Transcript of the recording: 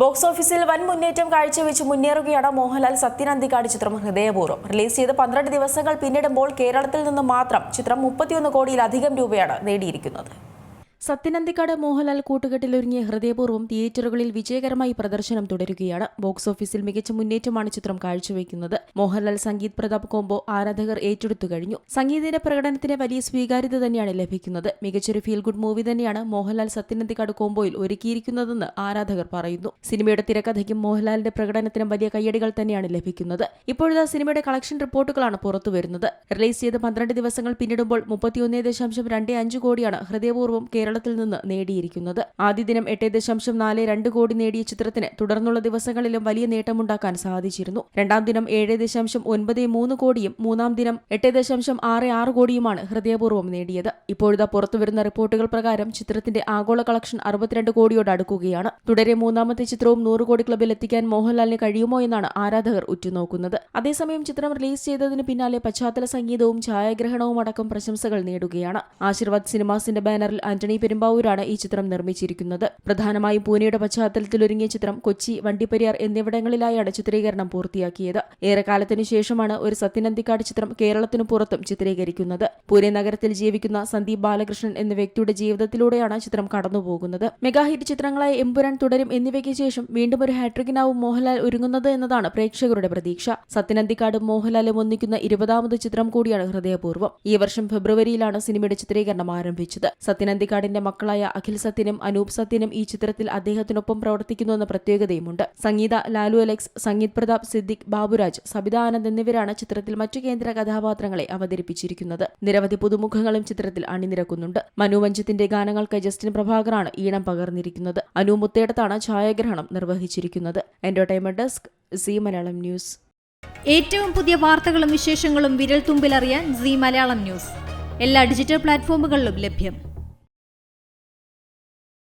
Box ഓഫീസിൽ വൻ മുന്നേറ്റം കാഴ്ചവെച്ച് മുന്നേറുകയാണ് മോഹൻലാൽ സത്യനന്ദിക്കാട് ചിത്രം ഹൃദയപൂർവം. റിലീസ് ചെയ്ത് പന്ത്രണ്ട് ദിവസങ്ങൾ പിന്നിടുമ്പോൾ കേരളത്തിൽ നിന്ന് മാത്രം ചിത്രം മുപ്പത്തിയൊന്ന് കോടിയിലധികം രൂപയാണ് നേടിയിരിക്കുന്നത്. സത്യനന്ദിക്കാട് മോഹൻലാൽ കൂട്ടുകെട്ടിലൊരുങ്ങിയ ഹൃദയപൂർവം തിയേറ്ററുകളിൽ വിജയകരമായി പ്രദർശനം തുടരുകയാണ്. ബോക്സ് ഓഫീസിൽ മികച്ച മുന്നേറ്റമാണ് ചിത്രം കാഴ്ചവെക്കുന്നത്. മോഹൻലാൽ സംഗീത് പ്രതാപ് കോംബോ ആരാധകർ ഏറ്റെടുത്തു കഴിഞ്ഞു. സംഗീതിന്റെ പ്രകടനത്തിന് വലിയ സ്വീകാര്യത തന്നെയാണ് ലഭിക്കുന്നത്. മികച്ചൊരു ഫീൽ ഗുഡ് മൂവി തന്നെയാണ് മോഹൻലാൽ സത്യനന്ദിക്കാട് കോംബോയിൽ ഒരുക്കിയിരിക്കുന്നതെന്ന് ആരാധകർ പറയുന്നു. സിനിമയുടെ തിരക്കഥയ്ക്കും മോഹൻലാലിന്റെ പ്രകടനത്തിനും വലിയ കയ്യടികൾ തന്നെയാണ് ലഭിക്കുന്നത്. ഇപ്പോഴത്തെ സിനിമയുടെ കളക്ഷൻ റിപ്പോർട്ടുകളാണ് പുറത്തുവരുന്നത് റിലീസ് ചെയ്ത് പന്ത്രണ്ട് ദിവസങ്ങൾ പിന്നിടുമ്പോൾ മുപ്പത്തിയൊന്നേ ദശാംശം രണ്ട് അഞ്ച് കോടിയാണ് ഹൃദയപൂർവം കേരളത്തിൽ നിന്ന് നേടിയിരിക്കുന്നത്. ആദ്യ ദിനം എട്ട് ദശാംശം നാല് രണ്ട് കോടി നേടിയ ചിത്രത്തിന് തുടർന്നുള്ള ദിവസങ്ങളിലും വലിയ നേട്ടമുണ്ടാക്കാൻ സാധിച്ചിരുന്നു. രണ്ടാം ദിനം ഏഴ് ദശാംശം ഒൻപത് മൂന്ന് കോടിയും മൂന്നാം ദിനം എട്ട് ദശാംശം ആറ് ആറ് കോടിയുമാണ് ഹൃദയപൂർവം നേടിയത്. ഇപ്പോഴത്തെ പുറത്തുവരുന്ന റിപ്പോർട്ടുകൾ പ്രകാരം ചിത്രത്തിന്റെ ആഗോള കളക്ഷൻ അറുപത്തിരണ്ട് കോടിയോട് അടുക്കുകയാണ്. തുടരെ മൂന്നാമത്തെ ചിത്രവും നൂറ് കോടി ക്ലബിൽ എത്തിക്കാൻ മോഹൻലാലിന് കഴിയുമോ എന്നാണ് ആരാധകർ ഉറ്റുനോക്കുന്നത്. അതേസമയം ചിത്രം റിലീസ് ചെയ്തതിന് പിന്നാലെ പശ്ചാത്തല സംഗീതവും ഛായാഗ്രഹണവും അടക്കം പ്രശംസകൾ നേടുകയാണ്. ആശീർവാദ് സിനിമാസിന്റെ ബാനറിൽ ആന്റണി പെരുമ്പാവൂരാണ് ഈ ചിത്രം നിർമ്മിച്ചിരിക്കുന്നത്. പ്രധാനമായും പൂനെയുടെ പശ്ചാത്തലത്തിൽ ഒരുങ്ങിയ ചിത്രം കൊച്ചി വണ്ടിപ്പെരിയാർ എന്നിവിടങ്ങളിലായാണ് ചിത്രീകരണം പൂർത്തിയാക്കിയത്. ഏറെക്കാലത്തിനു ശേഷമാണ് ഒരു സത്യനന്ദിക്കാട് ചിത്രം കേരളത്തിനു പുറത്തും ചിത്രീകരിക്കുന്നത്. പൂനെ നഗരത്തിൽ ജീവിക്കുന്ന സന്ദീപ് ബാലകൃഷ്ണൻ എന്ന വ്യക്തിയുടെ ജീവിതത്തിലൂടെയാണ് ചിത്രം കടന്നുപോകുന്നത്. മെഗാഹിറ്റ് ചിത്രങ്ങളായ എമ്പുരാൻ തുടരും എന്നിവയ്ക്ക് ശേഷം വീണ്ടും ഒരു ഹാട്രിക്കിനാവും മോഹൻലാൽ ഒരുങ്ങുന്നത് എന്നതാണ് പ്രേക്ഷകരുടെ പ്രതീക്ഷ. സത്യനന്ദിക്കാടും മോഹൻലാലും ഒന്നിക്കുന്ന ഇരുപതാമത് ചിത്രം കൂടിയാണ് ഹൃദയപൂർവം. ഈ വർഷം ഫെബ്രുവരിയിലാണ് സിനിമയുടെ ചിത്രീകരണം ആരംഭിച്ചത്. സത്യനന്ദിക്കാടിന്റെ മക്കളായ അഖിൽ സത്യനും അനൂപ് സത്യനും ഈ ചിത്രത്തിൽ അദ്ദേഹത്തിനൊപ്പം പ്രവർത്തിക്കുന്നുവെന്ന പ്രത്യേകതയുമുണ്ട്. സംഗീത ലാലു അലക്സ് സംഗീത് പ്രതാപ് സിദ്ദിഖ് ബാബുരാജ് സബിത ആനന്ദ് എന്നിവരാണ് ചിത്രത്തിൽ മറ്റു കേന്ദ്ര കഥാപാത്രങ്ങളെ അവതരിപ്പിച്ചിരിക്കുന്നത്. നിരവധി പുതുമുഖങ്ങളും ചിത്രത്തിൽ അണിനിരക്കുന്നുണ്ട്. മനു മഞ്ചത്തിന്റെ ഗാനങ്ങൾക്ക് ജസ്റ്റിൻ പ്രഭാകറാണ് ഈണം പകർന്നിരിക്കുന്നത്. അനു മുത്തേടത്താണ് ഛായാഗ്രഹണം നിർവഹിച്ചിരിക്കുന്നത്. Entertainment desk Zee Malayalam news. ഏറ്റവും പുതിയ വാർത്തകളും വിശേഷങ്ങളും വിരൽ തുമ്പിലറിയാൻ സി മലയാളം ന്യൂസ്. എല്ലാ ഡിജിറ്റൽ പ്ലാറ്റ്ഫോമുകളിലും ലഭ്യം.